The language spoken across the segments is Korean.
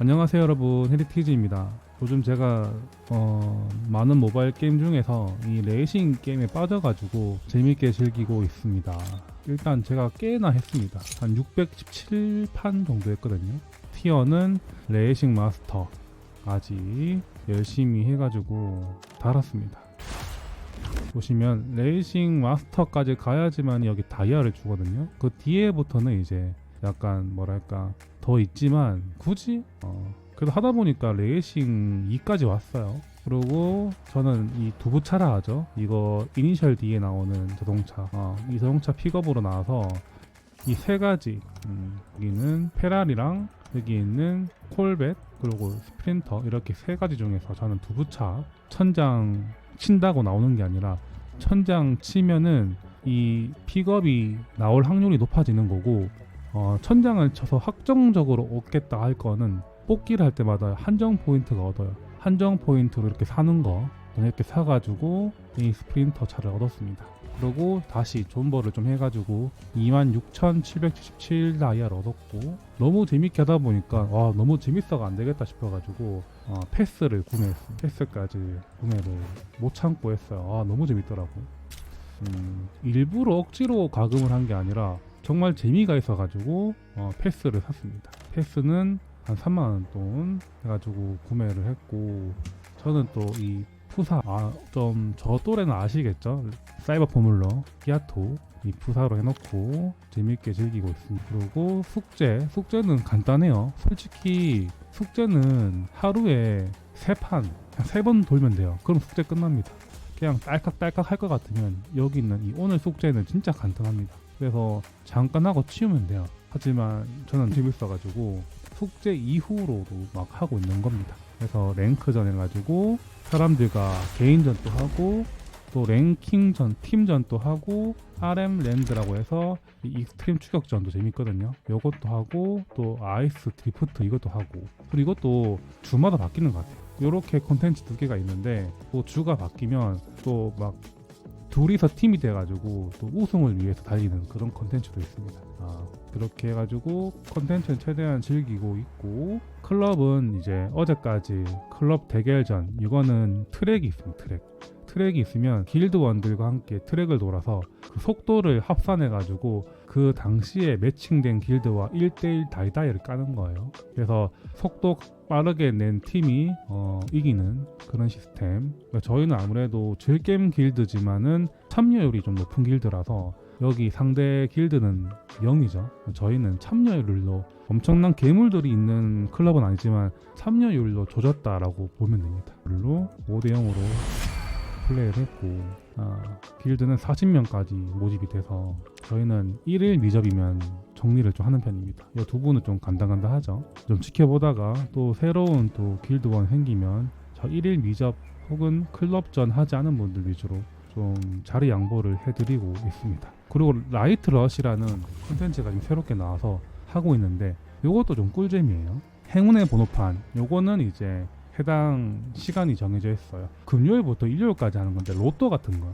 안녕하세요 여러분. 헤리티즈입니다. 요즘 제가 어, 많은 모바일 게임 중에서 이 레이싱 게임에 빠져가지고 재밌게 즐기고 있습니다. 일단 제가 꽤나 했습니다. 한 617판 정도 했거든요. 티어는 레이싱 마스터까지 열심히 해가지고 달았습니다. 보시면 레이싱 마스터까지 가야지만 여기 다이아를 주거든요. 그 뒤에부터는 이제 약간 뭐랄까 더 있지만 굳이 어, 그래도 하다 보니까 레이싱 2까지 왔어요. 그리고 저는 이 두부차라 하죠. 이거 이니셜 D에 나오는 자동차. 어, 이 자동차 픽업으로 나와서 이 세 가지 음, 여기는 페라리랑 여기 있는 콜벳 그리고 스프린터 이렇게 세 가지 중에서 저는 두부차 천장 친다고 나오는 게 아니라 천장 치면은 이 픽업이 나올 확률이 높아지는 거고 어, 천장을 쳐서 확정적으로 얻겠다 할 거는 뽑기를 할 때마다 한정 포인트가 얻어요. 한정 포인트로 이렇게 사는 거 이렇게 사가지고 이 스프린터 차를 얻었습니다. 그리고 다시 존버를 좀 해가지고 26,777 다이아를 얻었고 너무 재밌게 하다 보니까 와 너무 재밌어가 안 되겠다 싶어가지고 어, 패스를 구매했어요. 패스까지 구매를 못 참고 했어요. 아 너무 재밌더라고. 음, 일부러 억지로 가금을 한 게 아니라 정말 재미가 있어가지고 어, 패스를 샀습니다. 패스는 한 3만 원 돈 해가지고 구매를 했고 저는 또 이 푸사 아, 좀 저 또래는 아시겠죠? 사이버 포뮬러 기아토 이 푸사로 해놓고 재밌게 즐기고 있습니다. 그리고 숙제 숙제는 간단해요. 솔직히 숙제는 하루에 세 판, 세 번 돌면 돼요. 그럼 숙제 끝납니다. 그냥 딸깍딸깍 할 것 같으면 여기 있는 이 오늘 숙제는 진짜 간단합니다. 그래서 잠깐 하고 치우면 돼요. 하지만 저는 재밌어가지고 숙제 이후로도 막 하고 있는 겁니다. 그래서 랭크전 해가지고 사람들과 개인전도 하고 또 랭킹전, 팀전도 하고 RM 랜드라고 해서 이 익스트림 추격전도 재밌거든요. 이것도 하고 또 아이스 드리프트 이것도 하고 그리고 이것도 주마다 바뀌는 것 같아요. 이렇게 콘텐츠 두 개가 있는데 또 주가 바뀌면 또 막 둘이서 팀이 돼가지고 또 우승을 위해서 달리는 그런 콘텐츠도 있습니다. 아, 그렇게 해가지고 콘텐츠는 최대한 즐기고 있고 클럽은 이제 어제까지 클럽 대결전 이거는 트랙이 있습니다. 트랙. 트랙이 있으면 길드원들과 함께 트랙을 돌아서 그 속도를 합산해가지고 그 당시에 매칭된 길드와 1대1 다이다이를 까는 거예요. 그래서 속도 빠르게 낸 팀이 어, 이기는 그런 시스템. 그러니까 저희는 아무래도 즐겜 길드지만은 참여율이 좀 높은 길드라서 여기 상대 길드는 0이죠. 저희는 참여율로 엄청난 괴물들이 있는 클럽은 아니지만 참여율로 조졌다라고 보면 됩니다. 물로 5대 0으로 플레이를 했고 아, 길드는 40명까지 모집이 돼서 저희는 1일 미접이면 정리를 좀 하는 편입니다. 이 두 분은 좀 간당간당하죠. 좀 지켜보다가 또 새로운 또 길드원 생기면 저 1일 미접 혹은 클럽전 하지 않은 분들 위주로 좀 자리 양보를 해드리고 있습니다. 그리고 라이트 러시라는 콘텐츠가 지금 새롭게 나와서 하고 있는데 요것도 좀 꿀잼이에요. 행운의 번호판 요거는 이제 해당 시간이 정해져 있어요. 금요일부터 일요일까지 하는 건데 로또 같은 거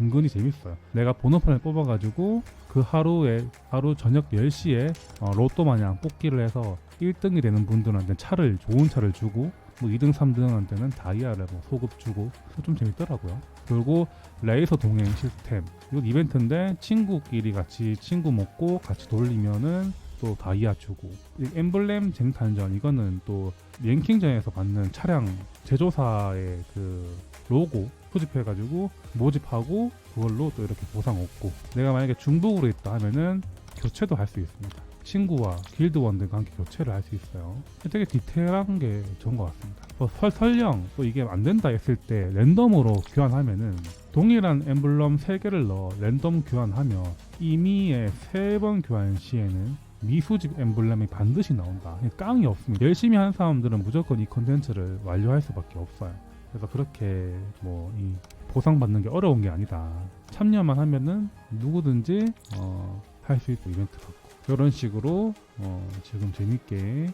은근히 재밌어요. 내가 번호판을 뽑아가지고 그 하루에 하루 저녁 10시에 어, 로또 마냥 뽑기를 해서 1등이 되는 분들한테 차를 좋은 차를 주고 뭐 2등, 3등한테는 다이아를 뭐 소급 주고 좀 재밌더라고요. 그리고 레이서 동행 시스템 이거 이벤트인데 친구끼리 같이 친구 먹고 같이 돌리면은 또 다이아 주고 이 엠블렘 쟁탄전 이거는 또 랭킹전에서 받는 차량 제조사의 그 로고 수집해가지고 모집하고 그걸로 또 이렇게 보상 얻고 내가 만약에 중복으로 있다 하면은 교체도 할 수 있습니다. 친구와 길드원들과 함께 교체를 할 수 있어요. 되게 디테일한 게 좋은 것 같습니다. 뭐 설, 설령 또 이게 안 된다 했을 때 랜덤으로 교환하면은 동일한 엠블럼 3개를 넣어 랜덤 교환하며 이미의 3번 교환 시에는 미수집 엠블렘이 반드시 나온다. 깡이 없습니다. 열심히 하는 사람들은 무조건 이 컨텐츠를 완료할 수밖에 없어요. 그래서 그렇게 뭐 이 보상받는 게 어려운 게 아니다. 참여만 하면은 누구든지 어, 할 수 있고 이벤트 받고 이런 식으로 어, 지금 재밌게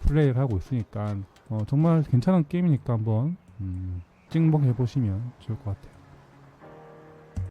플레이를 하고 있으니까 어, 정말 괜찮은 게임이니까 한번 음, 찍먹 해 보시면 좋을 것 같아요.